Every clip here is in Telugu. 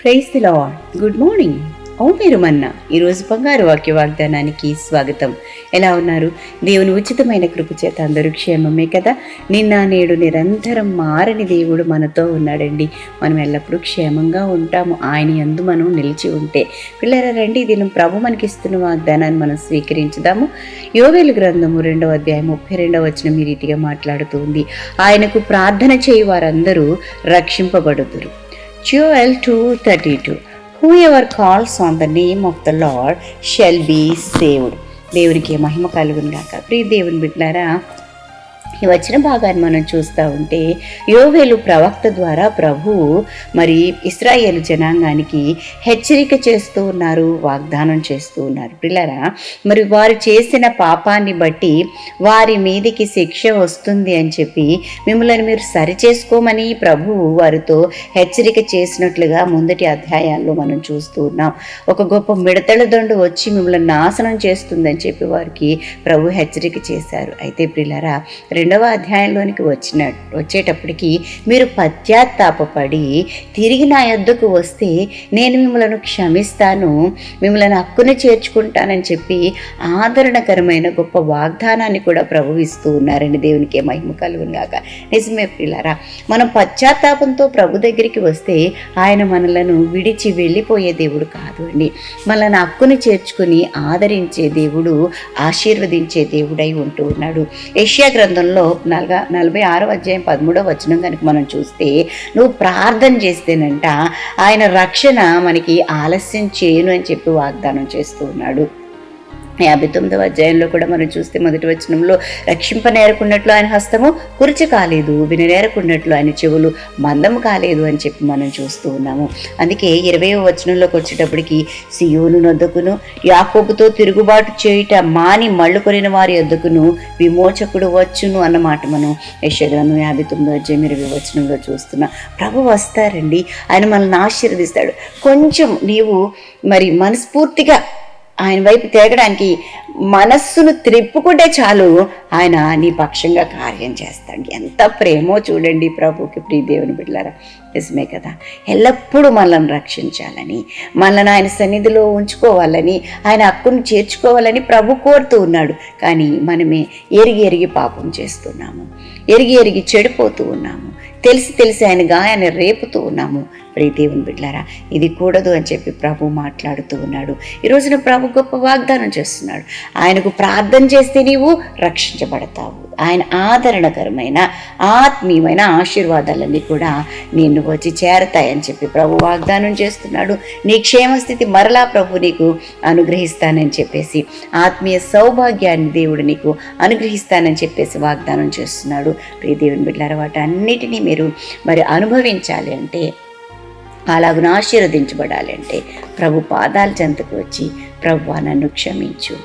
ప్రైస్ ది గుడ్ మార్నింగ్ ఓ మీరు మన్న ఈరోజు బంగారు వాక్య వాగ్దానానికి స్వాగతం. ఎలా ఉన్నారు? దేవుని ఉచితమైన కృప చేత అందరూ క్షేమమే కదా? నిన్న నేడు నిరంతరం మారని దేవుడు మనతో ఉన్నాడండి. మనం ఎల్లప్పుడూ క్షేమంగా ఉంటాము. ఆయన యందు మనం నిలిచి ఉంటే. పిల్లరా రండి. దీని ప్రభు మనకిస్తున్న వాగ్దానాన్ని మనం స్వీకరించుదాము. యోవేలు గ్రంథము రెండవ అధ్యాయం ముప్పై రెండవ వచనం ఈ రీతిగా మాట్లాడుతుంది ఆయనకు ప్రార్థన చేయి వారందరూ రక్షింపబడుదురు. Joel 2:32 Whoever calls on the name of the Lord shall be saved. దేవునికి మహిమ కలుగును గాక ప్రియ దేవుని బిడ్డారా ఈ వచ్చిన భాగాన్ని మనం చూస్తూ ఉంటే యోవేలు ప్రవక్త ద్వారా ప్రభువు మరి ఇస్రాయేలు జనాంగానికి హెచ్చరిక చేస్తూ ఉన్నారు వాగ్దానం చేస్తూ ఉన్నారు. పిల్లరా మరి వారు చేసిన పాపాన్ని బట్టి వారి మీదికి శిక్ష వస్తుంది అని చెప్పి మిమ్మల్ని మీరు సరిచేసుకోమని ప్రభువు వారితో హెచ్చరిక చేసినట్లుగా ముందటి అధ్యాయాల్లో మనం చూస్తూ ఉన్నాం. ఒక గొప్ప మిడతల దండు వచ్చి మిమ్మల్ని నాశనం చేస్తుందని చెప్పి వారికి ప్రభు హెచ్చరిక చేశారు. అయితే ప్రిల్లరా రెండవ అధ్యాయంలోనికి వచ్చిన వచ్చేటప్పటికి మీరు పశ్చాత్తాపపడి తిరిగి నా యొద్దకు వస్తే నేను మిమ్మల్ని క్షమిస్తాను మిమ్మల్ని హక్కును చేర్చుకుంటానని చెప్పి ఆదరణకరమైన గొప్ప వాగ్దానాన్ని కూడా ప్రభు ఇస్తూ ఉన్నారండి. దేవునికి మహిమ కలుగునుగాక నిజమే పిల్లరా మనం పశ్చాత్తాపంతో ప్రభు దగ్గరికి వస్తే ఆయన మనలను విడిచి వెళ్ళిపోయే దేవుడు కాదు అండి. మనల్ని హక్కును చేర్చుకుని ఆదరించే దేవుడు ఆశీర్వదించే దేవుడై ఉంటూ ఉన్నాడు. ఏషియా గ్రంథంలో నలభై నలభై ఆరో అధ్యాయం పదమూడవ వచనం కనుక మనం చూస్తే నువ్వు ప్రార్థన చేస్తేనంట ఆయన రక్షణ మనకి ఆలస్యం చేయను అని చెప్పి వాగ్దానం చేస్తూ ఉన్నాడు. యాభై తొమ్మిదవ అధ్యాయంలో కూడా మనం చూస్తే మొదటి వచనంలో రక్షింపనేరకున్నట్లు ఆయన హస్తము కురిచి కాలేదు విననేరకున్నట్లు ఆయన చెవులు మందము కాలేదు అని చెప్పి మనం చూస్తూ ఉన్నాము. అందుకే ఇరవై వచనంలోకి వచ్చేటప్పటికి సియోను నొద్దకును యాకోబుతో తిరుగుబాటు చేయుట మాని మళ్ళు కొనిన వారి వద్దకును విమోచకుడు వచ్చును అన్నమాట మనం యశగ్రంథం యాభై తొమ్మిదో అధ్యాయం ఇరవై వచనంలో చూస్తున్నాం. ప్రభు వస్తారండి ఆయన మనల్ని ఆశీర్వదిస్తాడు. కొంచెం నీవు మరి మనస్ఫూర్తిగా ఆయన వైపు తేగడానికి మనస్సును త్రిప్పుకుంటే చాలు. ఆయన నీ పక్షంగా కార్యం చేస్తాడు. ఎంత ప్రేమో చూడండి ప్రభుకి ప్రియదేవుని బిడ్డలారా. నిజమే కదా. ఎల్లప్పుడూ మనల్ని రక్షించాలని మనల్ని ఆయన సన్నిధిలో ఉంచుకోవాలని ఆయన హక్కును చేర్చుకోవాలని ప్రభు కోరుతూ ఉన్నాడు. కానీ మనమే ఎరిగి ఎరిగి పాపం చేస్తున్నాము. ఎరిగి ఎరిగి చెడిపోతూ ఉన్నాము. తెలిసి తెలిసి ఆయన గాయాన్ని రేపుతూ ఉన్నాము. ప్రియ దేవుని బిడ్డారా ఇది కూడదు అని చెప్పి ప్రభు మాట్లాడుతూ ఉన్నాడు. ఈ రోజున ప్రభు గొప్ప వాగ్దానం చేస్తున్నాడు. ఆయనకు ప్రార్థన చేస్తే నీవు రక్షించబడతావు. ఆయన ఆదరణకరమైన ఆత్మీయమైన ఆశీర్వాదాలన్నీ కూడా నిన్ను వచ్చి చేరతాయని చెప్పి ప్రభు వాగ్దానం చేస్తున్నాడు. నీ క్షేమస్థితి మరలా ప్రభు నీకు అనుగ్రహిస్తానని చెప్పేసి ఆత్మీయ సౌభాగ్యాన్ని దేవుడు నీకు అనుగ్రహిస్తానని చెప్పేసి వాగ్దానం చేస్తున్నాడు. ప్రియ దేవుని బిడ్డారా వాటి అన్నిటినీ మీరు మరి అనుభవించాలి అంటే అలాగను ఆశీర్వదించబడాలి అంటే ప్రభు పాదాల చెంతకు వచ్చి ప్రభు నన్ను క్షమించు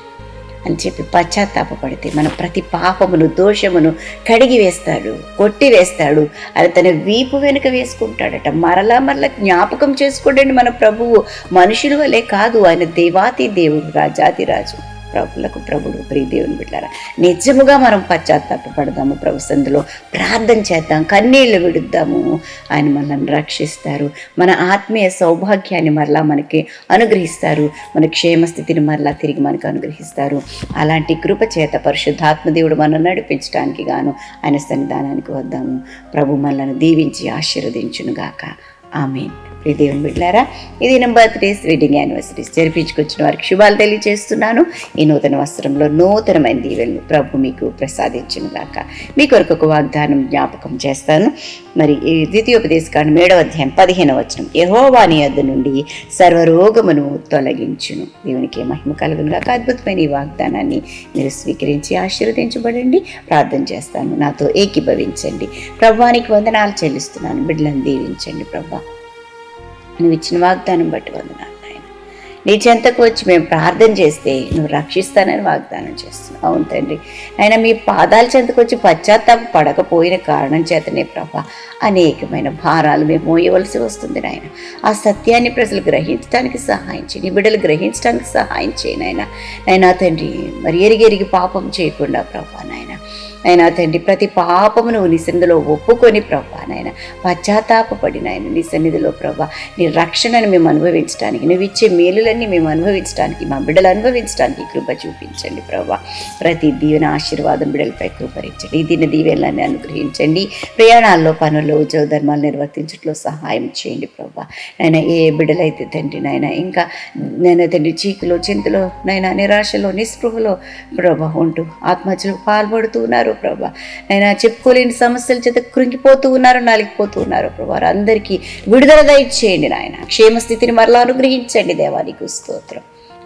అని చెప్పి పశ్చాత్తాపడితే మన ప్రతి పాపమును దోషమును కడిగి వేస్తాడు కొట్టి వేస్తాడు. అది తన వీపు వెనుక వేసుకుంటాడట. మరలా మరలా జ్ఞాపకం చేసుకోండి మన ప్రభువు. మనుషుల వలె కాదు ఆయన దేవాతి దేవుడు రాజాతి రాజు. ప్రభులకు ప్రభుడు ప్రీదేవుని బిడ్డారా నిజముగా మనం పశ్చాత్తాపడదాము ప్రభు సందులో. ప్రార్థన చేద్దాం కన్నీళ్ళు విడుద్దాము. ఆయన మనల్ని రక్షిస్తారు. మన ఆత్మీయ సౌభాగ్యాన్ని మరలా మనకి అనుగ్రహిస్తారు. మన క్షేమస్థితిని మరలా తిరిగి మనకు అనుగ్రహిస్తారు. అలాంటి కృప చేత పరిశుద్ధాత్మదేవుడు మనం నడిపించడానికి గాను ఆయన సన్నిధానానికి వద్దాము. ప్రభు మనల్ని దీవించి ఆశీర్వదించునుగాక. ఆమెన్. ప్రియ దేవుని బిడ్డారా ఇది నెంబర్ బర్త్డేస్ వెడ్డింగ్ యానివర్సరీస్ జరిపించుకొచ్చిన వారికి శుభాలు తెలియజేస్తున్నాను. ఈ నూతన వస్త్రంలో నూతనమైన దీవెలను ప్రభు మీకు ప్రసాదించును గాక. మీ కొరకు ఒక వాగ్దానం జ్ఞాపకం చేస్తాను. మరి ఈ ద్వితీయోపదేశ కాండం ఏడవ అధ్యాయం పదిహేనవ వచనం. యహోవాని యొద్ద నుండి సర్వరోగమును తొలగించును. దేవునికి మహిమ కలుగును గాక. అద్భుతమైన ఈ వాగ్దానాన్ని మీరు స్వీకరించి ఆశీర్వదించబడండి. ప్రార్థన చేస్తాను. నాతో ఏకీభవించండి. ప్రభానికి వందనాలు చెల్లిస్తున్నాను. బిడ్డలను దీవించండి ప్రభా. నువ్వు ఇచ్చిన వాగ్దానం బట్టి వందనాలు నాయన. నీ చెంతకు వచ్చి మేము ప్రార్థన చేస్తే నువ్వు రక్షిస్తానని వాగ్దానం చేస్తున్నావు. అవును తండ్రి. ఆయన మీ పాదాల చెంతకు వచ్చి పశ్చాత్తాప పడకపోయిన కారణం చేతనే ప్రభ అనేకమైన భారాలు మేము మోయవలసి వస్తుంది నాయన. ఆ సత్యాన్ని ప్రజలు గ్రహించడానికి సహాయం చేయి. నీ బిడ్డలు గ్రహించడానికి సహాయం చేయి నాయన. నాయనా తండ్రి మరి ఎరిగి ఎరిగి పాపం చేయకుండా ప్రభా నాయన. అయినా తండ్రి ప్రతి పాపము నువ్వు నీ సన్నిధిలో ఒప్పుకొని ప్రభా నాయన. పశ్చాత్తాపడి నాయన నీ సన్నిధిలో ప్రభా. నీ రక్షణను మేము అనుభవించడానికి నువ్వు ఇచ్చే మేలులన్నీ మేము అనుభవించడానికి మా బిడ్డలు అనుభవించడానికి కృప చూపించండి ప్రభా. ప్రతి దీవెన ఆశీర్వాదం బిడ్డలపై కృపరించండి. ఈ దిన దీవెనలన్నీ అనుగ్రహించండి. ప్రయాణాల్లో పనుల్లో ఉద్యోగ ధర్మాలు నిర్వర్తించట్లో సహాయం చేయండి ప్రభా. నాయన ఏ బిడ్డలైతే తండ్రి నాయన ఇంకా నాయన తండ్రి చీకులో చింతలో నాయన నిరాశలో నిస్పృహలో ప్రభా ఉంటూ ఆత్మహత్యలకు పాల్పడుతూ ఉన్నారు. ప్రభా. నైనా చెప్పుకోలేని సమస్యల చేత కృంగిపోతూ ఉన్నారు నలిగిపోతూ ఉన్నారు ప్రభా. అందరికీ విడుదల దయచేయండి నాయన. క్షేమ స్థితిని మరలా అనుగ్రహించండి దేవానికి స్తోత్రం.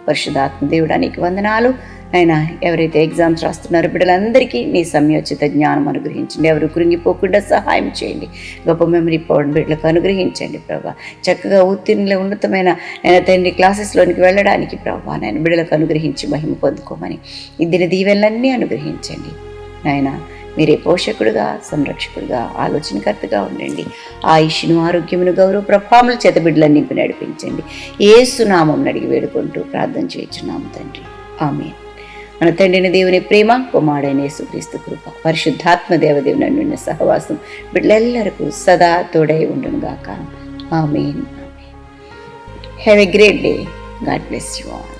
పరిశుధాత్మ దేవుడానికి వందనాలు. ఆయన ఎవరైతే ఎగ్జామ్స్ రాస్తున్నారో బిడ్డలందరికీ నీ సమయోచిత జ్ఞానం అనుగ్రహించండి. ఎవరు కృంగిపోకుండా సహాయం చేయండి. గొప్ప మెమరీ పవర్ బిడ్డలకు అనుగ్రహించండి ప్రభా. చక్కగా ఉత్తీర్ణుల ఉన్నతమైన నేను తండ్రి క్లాసెస్లోనికి వెళ్ళడానికి ప్రభా నేను బిడ్డలకు అనుగ్రహించి మహిమ పొందుకోమని ఇద్దరి దీవెనలన్నీ అనుగ్రహించండి. నాయన మీరే పోషకుడుగా సంరక్షకుడుగా ఆలోచనకర్తగా ఉండండి. ఆయుష్ను ఆరోగ్యమును గౌరవ ప్రభావముల చేతబిడ్డలను నింపి నడిపించండి. ఏసునామం అడిగి వేడుకుంటూ ప్రార్థన చేయించున్నాము తండ్రి. ఆమె మన తండ్రిని దేవుని ప్రేమ కుమారుడైన యేసుక్రీస్తు కృప పరిశుద్ధాత్మ దేవదేవుని నిన్న సహవాసం బిడ్డలెల్లరకు సదా తోడై ఉండును గాక amen. Have a great day God bless you all